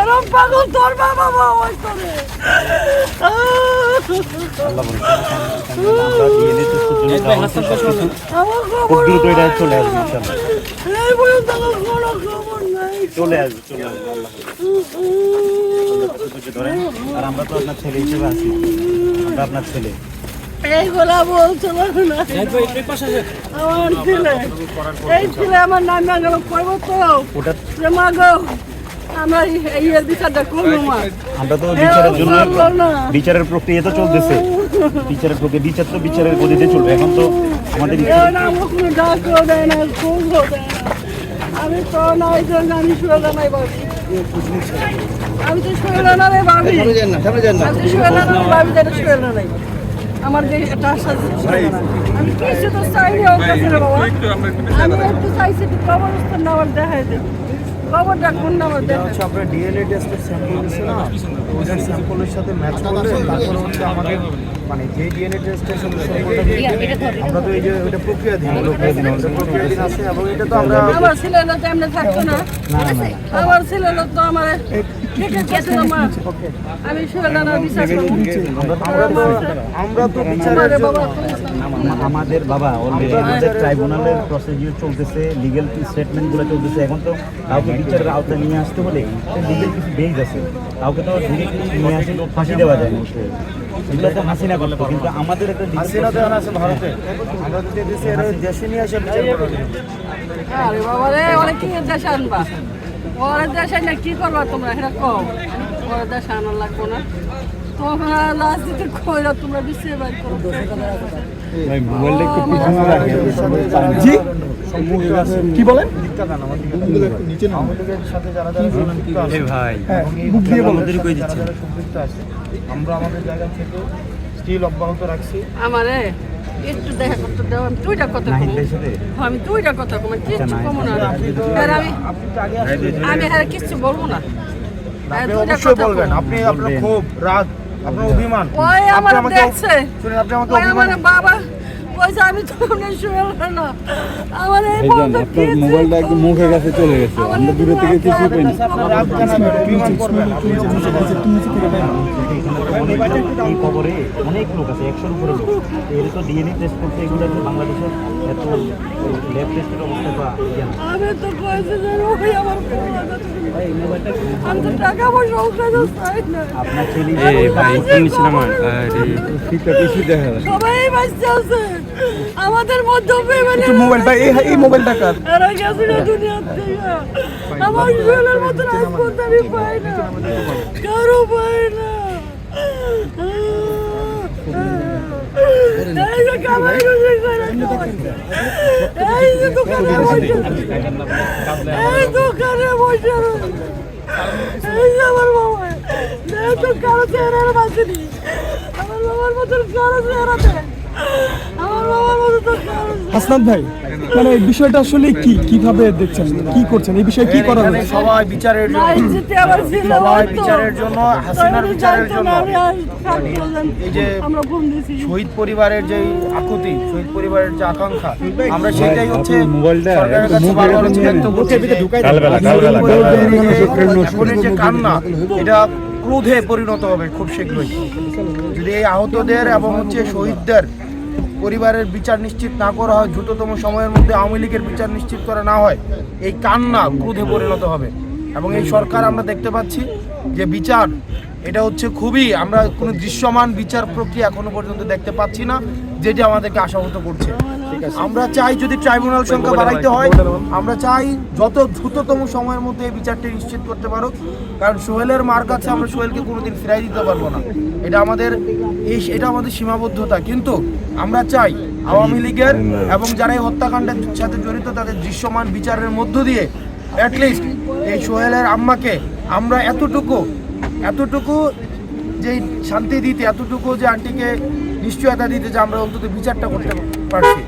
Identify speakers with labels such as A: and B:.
A: এরম পাগল তোর বাবা মা ওই করে।
B: চলে আসবে
A: এই
B: চলে আসবে আর আমরা তো আপনার ছেলে হিসেবে আছি। আমরা আপনার ছেলে।
A: এইগুলা বলছো না আমার ছেলে এই ছেলে আমার নাম না গেল কইব তো
B: ওটা
A: মা গো। আমার
B: তো বিচারের জন্য বিচারের প্রক্রিয়া তো চলতেছে। বিচারের প্রক্রিয়া বিচার তো বিচারের গতিতে চলবে। এখন তো আমাদের
A: আমি তো না জন্য আমি নাই ভাবি। আমি তো শুয়ে না রে ভাবি আমি তো শুয়ে না ভাবি যেটা শুয়ে নাই আমার যে একটা আশা আমি কিছু তো চাইনি বাবা। আমি একটু। চাইছি একটু কবরস্থান না আমার দেখাই কবরটা কোন নাম্বার? আমার
C: হচ্ছে আপনার ডিএনএ টেস্টের স্যাম্পল দিচ্ছে না? ওদের স্যাম্পলের সাথে ম্যাচ করলে তারপরে হচ্ছে আমাদের মানে যে ডিএনএ টেস্টের সাথে স্যাম্পলটা আমরা তো এই যে ওইটা প্রক্রিয়া দিন প্রক্রিয়া দিন আছে এবং এটা তো আমরা
A: আমার ছেলেরা তো এমনি থাকতো না। আমার তো আমার না
C: আমরা তো
B: আমাদের বাবা অলরেডি আমাদের ট্রাইব্যুনালের প্রসিডিউর চলতেছে লিগেল স্টেটমেন্টগুলো চলতেছে। এখন তো কাউকে বিচারের আওতায় নিয়ে আসতে হলে লিগেল কিছু বেজ আছে। কাউকে তো ডিরেক্টলি নিয়ে আসে ফাঁসি দেওয়া যায় না। এগুলো তো হাসিনা করতো কিন্তু আমাদের একটা legal
C: হাসিনা দেওয়ান আছে ভারতে। আমরা যদি দেশে নিয়ে আসে বিচার করা
A: আরে বাবা রে ওরা কি দেশে আনবা। ওরা দেশে না কি করবা তোমরা? সেটা কও। ওরা দেশে আনার লাগবো না। তোমরা কইরা তোমরা বিশ্বে বাইর করো।
B: মোবাইলটা একটু
A: পিছনে
C: জি? কি বলেন? আছে আমরা আমাদের জায়গা থেকে স্টিল অব্যাহত রাখছি।
A: আমারে? একটু দেখা করতে দাও আমি দুইটা কথা কমু। আমি দুইটা কথা কম কিচ্ছু
B: আচ্ছা,
A: না। আর আমি। আমি আর কিচ্ছু বলব না।
C: অবশ্যই বলবেন আপনি আপনার
B: বলবেন।
C: রাত আপনার অভিমান।
A: ওই
C: আপনি
A: আমার দেখছে।
C: আপনি আমাকে অভিমান
A: বাবা কইছে আমি তো শুয়ে না আমার এই পর্যন্ত
D: আপনার মোবাইলটা একদম মুখের কাছে চলে গেছে। আমরা দূরে থেকে
C: আপনার করবেন আপনি
B: অনেক এই খবরে অনেক লোক আছে একশোর উপরে লোক। এর তো ডিএনএ টেস্ট করতে এগুলো বাংলাদেশের এত ল্যাব টেস্টের অবস্থা বা
A: আমি তো কইছে যে ওই আমার আমি তো টাকা পয়সা না
B: আপনার ছেলে
A: এই ভাই, নিছিলাম
D: ঠিকঠাক কিছুই দেখা না।
A: সবাই বাচ্চা আছে। আমাদের মধ্যে ফ্যামিলি
C: মোবাইলটা এই এই মোবাইলটা কার?
A: এরা গেছে না দুনিয়ার থেকে। আমার ছেলের মতন আজ পর্যন্ত আমি পাই না। কারও পাই না। এই যে এই দোকানে বসে এই দোকানে বসে এই যে আমার বাবা এই তো কারও বাঁচেনি আমার বাবার মতন কারও চেহারাতে আমার বাবার মতো তো কারও
E: হাসনাত ভাই মানে এই বিষয়টা আসলে কি? কীভাবে দেখছেন? কি করছেন? এই বিষয়ে কি করা হয়েছে
C: সবাই বিচারের জন্য সবাই বিচারের জন্য, হাসিনার বিচারের জন্য। এই যে শহীদ পরিবারের যে আকুতি শহীদ পরিবারের যে আকাঙ্ক্ষা আমরা সেটাই হচ্ছে যে কান্না এটা ক্রোধে পরিণত হবে খুব শীঘ্রই। যদি এই আহতদের এবং হচ্ছে শহীদদের পরিবারের বিচার নিশ্চিত না করা হয়, দ্রুততম সময়ের মধ্যে আওয়ামী লীগের বিচার নিশ্চিত করা না হয়, এই কান্না ক্রোধে পরিণত হবে। এবং এই সরকার আমরা দেখতে পাচ্ছি যে বিচার, এটা হচ্ছে খুবই, আমরা কোনো দৃশ্যমান বিচার প্রক্রিয়া এখনও পর্যন্ত দেখতে পাচ্ছি না, যেটি আমাদেরকে আশাহত করছে। আমরা চাই যদি ট্রাইব্যুনাল সংখ্যা বাড়াইতে হয় আমরা চাই যত দ্রুততম সময়ের মধ্যে এই বিচারটি নিশ্চিত করতে পারো কারণ সোহেলের মার কাছে আমরা সোহেলকে কোনোদিন ফিরাই দিতে পারব না। এটা আমাদের এই এটা আমাদের সীমাবদ্ধতা। কিন্তু আমরা চাই আওয়ামী লীগের এবং যারা এই হত্যাকাণ্ডের সাথে জড়িত তাদের দৃশ্যমান বিচারের মধ্য দিয়ে অ্যাটলিস্ট এই সোহেলের আম্মাকে আমরা এতটুকু এতটুকু যে শান্তি দিতে এতটুকু যে আন্টিকে নিশ্চয়তা দিতে যে আমরা অন্তত বিচারটা করতে পারছি।